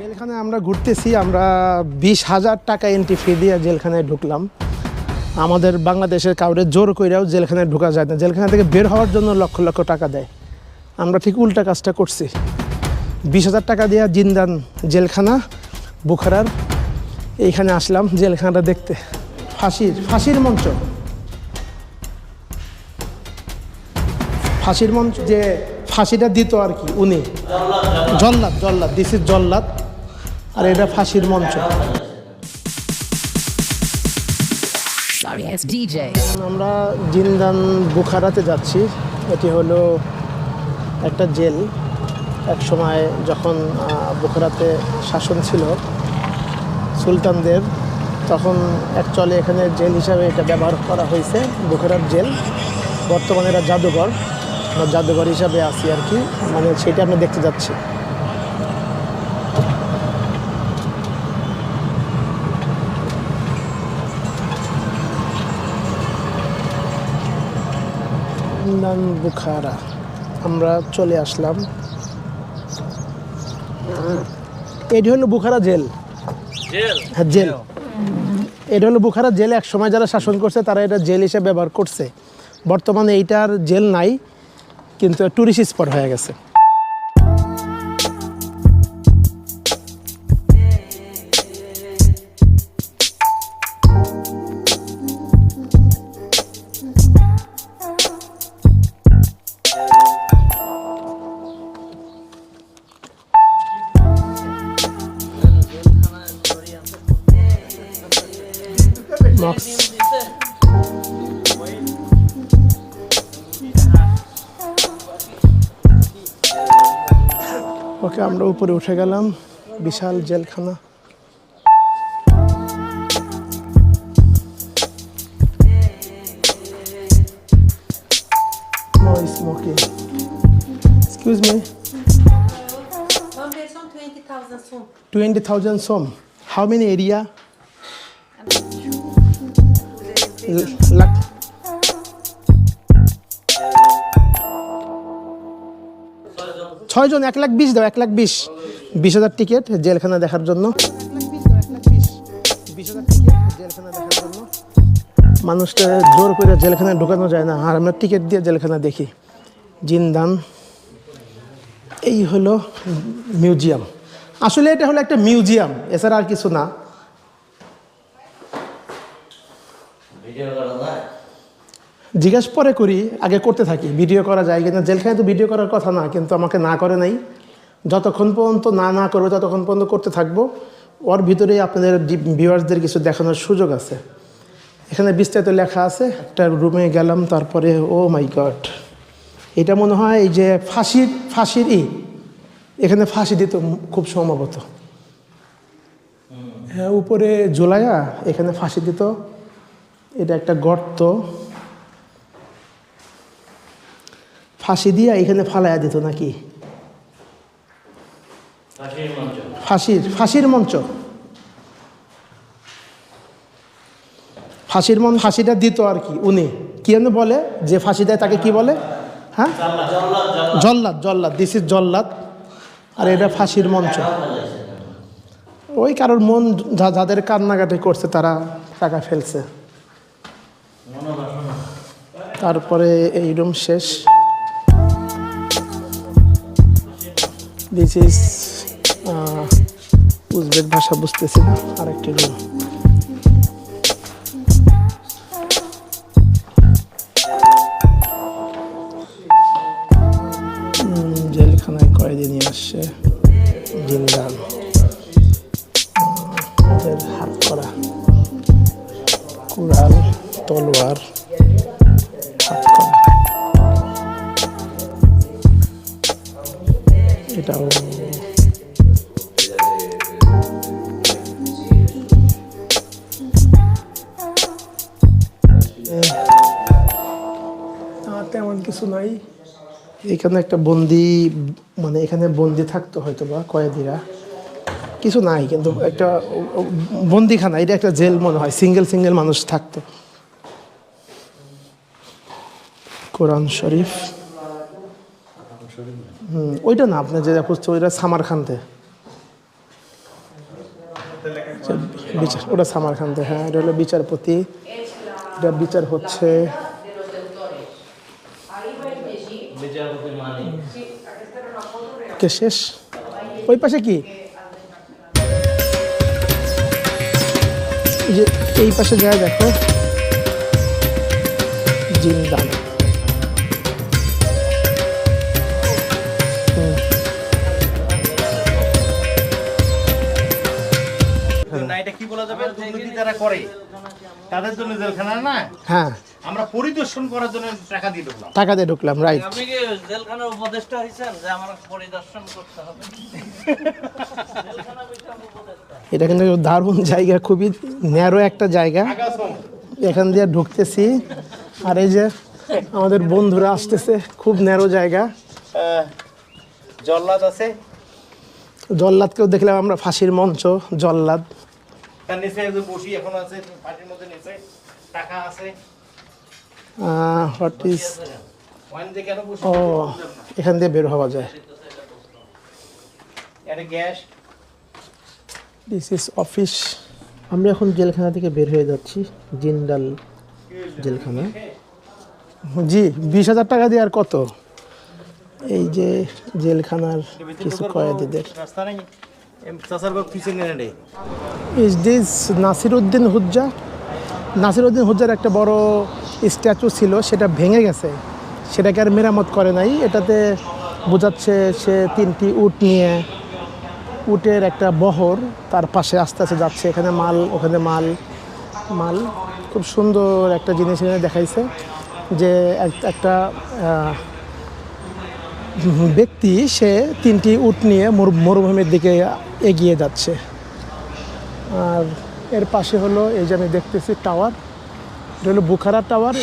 জেলখানে আমরা ঘুরতেছি, আমরা বিশ হাজার টাকা এন্ট্রি ফি দিয়ে জেলখানায় ঢুকলাম। আমাদের বাংলাদেশের কাউরে জোর কইরাও জেলখানায় ঢোকা যায় না। জেলখানা থেকে বের হওয়ার জন্য লক্ষ লক্ষ টাকা দেয়। আমরা ঠিক উল্টা কাজটা করছি। বিশ হাজার টাকা দিয়ে জিন্দান জেলখানা, বুখারার। এইখানে আসলাম জেলখানাটা দেখতে। ফাঁসির ফাঁসির মঞ্চ। ফাঁসির মঞ্চ যে ফাঁসিটা দিত আর কি, উনি। জল্লাদ জল্লাদ দিস ইজ জল্লাদ। আর এটা ফাঁসির মঞ্চ। আমরা জিন্দান বুখারাতে যাচ্ছি। এটি হলো একটা জেল। এক সময় যখন বুখারাতে শাসন ছিল সুলতানদের তখন অ্যাকচুয়ালি এখানে জেল হিসাবে এটা ব্যবহার করা হয়েছে বুখারার জেল। বর্তমানে এটা জাদুঘর। আমরা জাদুঘর হিসাবে আছি আর কি। মানে সেটা আমরা দেখতে যাচ্ছি। Zindan Bukhara. আমরা চলে আসলাম। এটি হলো বুখারা জেল। হ্যাঁ জেল। এটা হলো বুখারা জেল। এক সময় যারা শাসন করছে তারা এটা জেল হিসেবে ব্যবহার করছে। বর্তমানে এইটার জেল নাই কিন্তু টুরিস্ট স্পট হয়ে গেছে। মক্স ওকে আমরা উপরে উঠে গেলাম বিশাল জেলখানা No smoking. Excuse me. One person, 20,000 soon. 20,000 som. How many area? ছয়জন, এক লাখ বিশ দাও, এক লাখ বিশ। বিশ হাজার টিকিট জেলখানা দেখার জন্য। মানুষটা জোর করে জেলখানায় ঢোকানো যায় না, আর আমরা টিকিট দিয়ে জেলখানা দেখি। জিন্দান। এই হলো মিউজিয়াম আসলে এটা হলো একটা মিউজিয়াম এছাড়া আর কিছু না। জিজ্ঞেস পরে করি আগে করতে থাকি ভিডিও করা যায় কিনা? জেলখানে তো ভিডিও করার কথা না কিন্তু আমাকে না করে নাই। যতক্ষণ পর্যন্ত না না করবে ততক্ষণ পর্যন্ত করতে থাকব। ওর ভিতরেই আপনাদের ভিউয়ার্সদের কিছু দেখানোর সুযোগ আছে। এখানে বিস্তারিত লেখা আছে একটা রুমে গেলাম তারপরে ও মাই গড এটা মনে হয় এই যে ফাঁসির ফাঁসির ই। এখানে ফাঁসি দিত খুব সম্ভবত। হ্যাঁ উপরে জোলাইয়া এখানে ফাঁসি দিত। এটা একটা গর্ত। ফাঁসি দিয়া এখানে ফালাইয়া দিত নাকি? ফাঁসির ফাঁসির মঞ্চ। ফাঁসির মন ফাঁসিটা দিত আর কি উনি। কি যেন বলে যে ফাঁসি দেয় তাকে কি বলে? হ্যাঁ? জল্লাদ। জল্লাদ দিস ইজ জল্লাদ। আর এটা ফাঁসির মঞ্চ। ওই কারোর মন যা- যাদের কান্নাকাটি করছে তারা টাকা ফেলছে। তারপরে এই রুম শেষ। দিস ইজ উজবেক ভাষা বুঝতেছি না আরেকটি রুম এটাও আর তেমন কিছু নাই। এখানে একটা বন্দি মানে এখানে বন্দি থাকতো হয়তো বা কয়েদিরা। কিছু নাই কিন্তু একটা বন্দিখানা এটা একটা জেল মনে হয় সিঙ্গেল সিঙ্গেল মানুষ থাকতো। কোরআন শরীফ। হুম, ওইটা না আপনার যেটা খুঁজছে ওইটা সামারখানতে। বিচার, ওটা সামারখান্তে হ্যাঁ এটা হলো বিচারপতি। এটা বিচার হচ্ছে কে শেষ? ওই পাশে কি? এই পাশে যায় দেখো। জিন্দাল। করে তাদের জন্য জেলখানা না? হ্যাঁ। আমরা পরিদর্শন করার জন্য টাকা দিয়ে ঢুকলাম। টাকা দিয়ে ঢুকলাম রাইট আপনি কি জেলখানার উপদেষ্টা হয়েছেন যে আমার পরিদর্শন করতে হবে? এটা কিন্তু দারুণ জায়গা খুবই ন্যারো একটা জায়গা। এখান দিয়ে ঢুকতেছি। আর এই যে আমাদের বন্ধুরা আসতেছে খুব ন্যারো জায়গা। জল্লাদ আছে? জল্লাদকেও দেখলাম আমরা ফাঁসির মঞ্চ জল্লাদ। তার নিচে বসি এখন আছে পার্টির মধ্যে নিচে টাকা আছে। হোয়াট ইজ ওয়াইন দিয়ে কেন বসি ও এখান দিয়ে বের হওয়া যায়। দিস ইজ অফিস আমরা এখন জেলখানা থেকে বের হয়ে যাচ্ছি জিন্দাল জেলখানা। জি বিশ হাজার টাকা দিয়ে আর কত? এই যে জেলখানার কিছু কয়েদিদের। রাস্তা নেই। পিছনে দিস নাসিরুদ্দিন হুজ্জা নাসিরুদ্দিন হুজ্জার একটা বড় স্ট্যাচু ছিল, সেটা ভেঙে গেছে। সেটাকে আর মেরামত করে নাই। এটাতে বোঝাচ্ছে সে তিনটি উট নিয়ে, উটের একটা বহর তার পাশে আস্তে আস্তে যাচ্ছে। এখানে মাল, ওখানে মাল মাল। খুব সুন্দর একটা জিনিস এখানে দেখাইছে যে এক- একটা ব্যক্তি সে তিনটি উট নিয়ে মরু- মরুভূমির দিকে এগিয়ে যাচ্ছে। আর এর পাশে হলো এই যে আমি দেখতেছি টাওয়ার এটা হলো বুখারা টাওয়ার